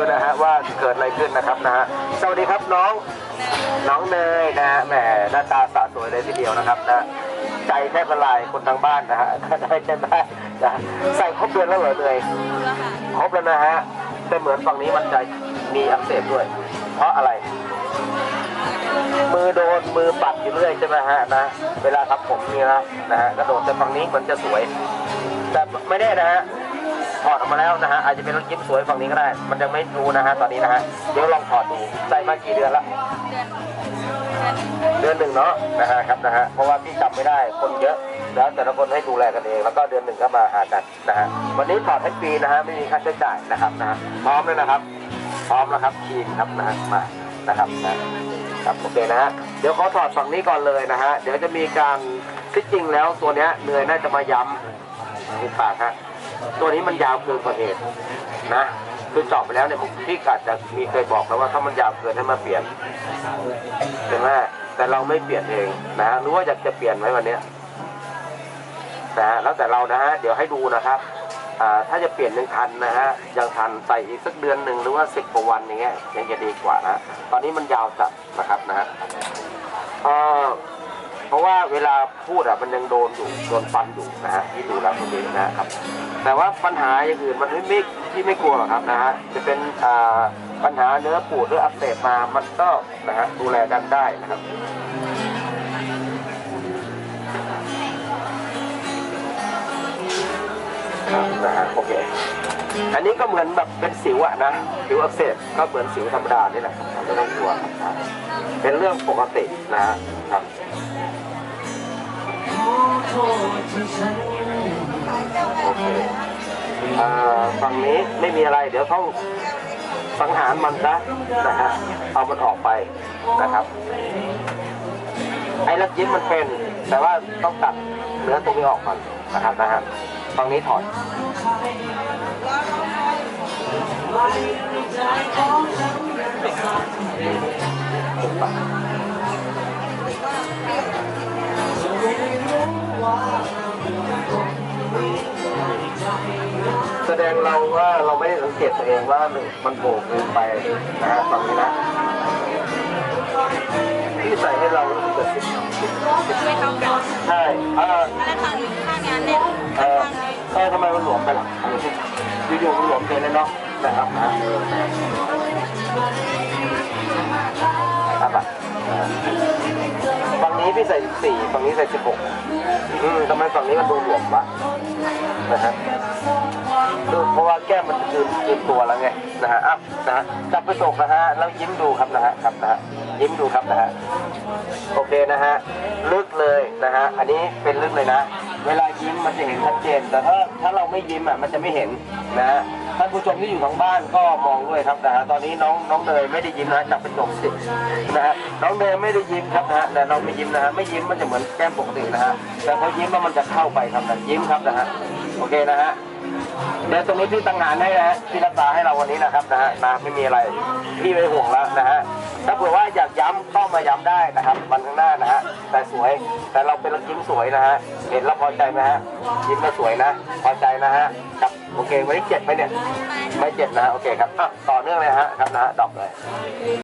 ด้วยนะฮะว่าเกิดอะไรขึ้นนะครับนะฮะสวัสดีครับน้องน้องเนยนะฮะแหมหน้าตาสะสวยเลยทีเดียวนะครับนะใจแทบละลายคนทางบ้านนะฮะได้ใช่ไหมนะใส่ครบเดือนแล้วเหรอเนยแล้วค่ะครบแล้วนะฮะแต่เหมือนฝั่งนี้มันจะมีอักเสบด้วย เพราะอะไรมือโดนมือปัดอยู่เรื่อยใช่ไหมฮะนะเวลาทำผมเนี่ยนะนะฮะกระโดดแต่ฝั่งนี้มันจะสวย แต่ไม่แน่นะฮะ ถอดออกมาแล้วนะฮะอาจจะเป็นรถยิ้มสวยฝั่งนี้ก็ได้ มันยังไม่รู้นะฮะตอนนี้นะฮะเดี๋ยวลองถอดดูใส่มากี่เดือนละเดือนเดือนเดือนหนึ่งเนาะนะฮะครับนะฮะเพราะว่าพี่จำไม่ได้คนเยอะ แล้วแต่ละคนให้ดูแลกันเอง แล้วก็เดือนหนึ่งก็มาหากันนะฮะวันนี้ถอดให้ฟรีนะฮะไม่มีค่าใช้จ่ายนะครับนะฮะพร้อมเลยนะครับ พร้อมแล้วครับทีมครับนะฮะมานะครับนะครับโอเคนะฮะเดี๋ยวขอถอดฝั่งนี้ก่อนเลยนะฮะเดี๋ยวจะมีการที่จริงแล้วตัวเนี้ยเนยน่าจะมาย้ำที่ปากฮะ ตัวนี้มันยาวเกินกว่าเหตุนะคือเจอบไปแล้วเนี่ยผมพี่กัดจะมีเคยบอกแล้วว่าถ้ามันยาวเกินให้มาเปลี่ยนใช่ไหมแต่เราไม่เปลี่ยนเองนะฮะรู้ว่าอยากจะเปลี่ยนไหมวันเนี้ยนะฮะแล้วแต่เรานะฮะเดี๋ยวให้ดูนะครับอ่าถ้าจะเปลี่ยนยังทันนะฮะยังทันใส่อีกสักเดือนหนึ่งหรือว่าสิบกว่าวันอย่างเงี้ยยังจะดีกว่านะตอนนี้มันยาวจัดนะครับนะฮะ เพราะว่าเวลาพูดอะมันยังโดนอยู่โดนฟันอยู่นะฮะที่ดูแล้วตรงนี้นะครับ แต่ว่าปัญหาอย่างอื่นมันไม่ไม่ที่ไม่กลัวหรอกครับนะฮะจะเป็นอ่าปัญหาเนื้อปูดหรืออักเสบมามันก็นะฮะดูแลกันได้นะครับนะฮะโอเคอันนี้ก็เหมือนแบบเป็นสิวอะนะสิวอักเสบก็เหมือนสิวธรรมดานี่แหละไม่ต้องกลัวครับเป็นเรื่องปกตินะฮะครับ โอเคอ่าฝั่งนี้ไม่มีอะไร เดี๋ยวต้องสังหารมันซะนะฮะเอามันออกไปนะครับ ไอ้ลักยิ้มมันเป็น แต่ว่าต้องตัดเนื้อตรงนี้ออกก่อนนะครับนะฮะตรงนี้ถอดแสด งเราว่าเราไม่ได้สังเกตตัวเองว่าหนึ่งมันโผล่เกินไปนะฮะตรงนี้นะที่ใส่ให้เรารู้สึกจะสิบไม่เท่ากันใช่เออแล้วทางข้างงานเนี่ยเอข้างอนี้เออทำไมมันหลวมไปล่ะอยู่ๆมันหลวมเกินเลยเนาะนะครับนะนะครับฝั่งนี้พี่ใส่สี่ฝั่งนี้ใส่สิบหกอืมทำไมฝั่งนี้มันดูหลวมวะนะฮะดู เพราะว่าแก้มมันคืนคืนตัวแล้วไงนะฮะอะนะฮะจับไปตกนะฮะแล้วยิ้มดูครับนะฮะครับนะฮะยิ้มดูครับนะฮะโอเคนะฮะลึกเลยนะฮะอันนี้เป็นลึกเลยนะ เวลายิ้มมันจะเห็นชัดเจน แต่ถ้าถ้าเราไม่ยิ้มอะมันจะไม่เห็นนะฮะท่านผู้ชมที่อยู่ทางบ้านก็มองด้วยครับนะฮะตอนนี้น้องน้องเนยไม่ได้ยิ้มนะจับเป็นจบสินะฮะน้องเนยไม่ได้ยิ้มครับนะฮะแต่เราไม่ยิ้มนะฮะไม่ยิ้มมันจะเหมือนแก้มปกตินะฮะแต่พอยิ้มมันจะเข้าไปครับนะยิ้มครับนะฮะ โอเคนะฮะเดี๋ยวตรงนี้พี่ตั้งงานให้นะฮะพี่รักษาให้เราวันนี้นะครับนะฮะนะไม่มีอะไรพี่ไม่ห่วงแล้วนะฮะถ้าเผื่อว่าอยากย้ำก็มาย้ำได้นะครับวันข้างหน้านะฮะแต่สวยแต่เราเป็นรักยิ้มสวยนะฮะเห็นแล้วพอใจไหมฮะยิ้มแล้วสวยนะ พอใจนะฮะครับโอเควันนี้เจ็ดไหมเนี่ยไม่เจ็ดนะฮะโอเคครับอะต่อเนื่องเลยฮะครับนะฮะดอกเลย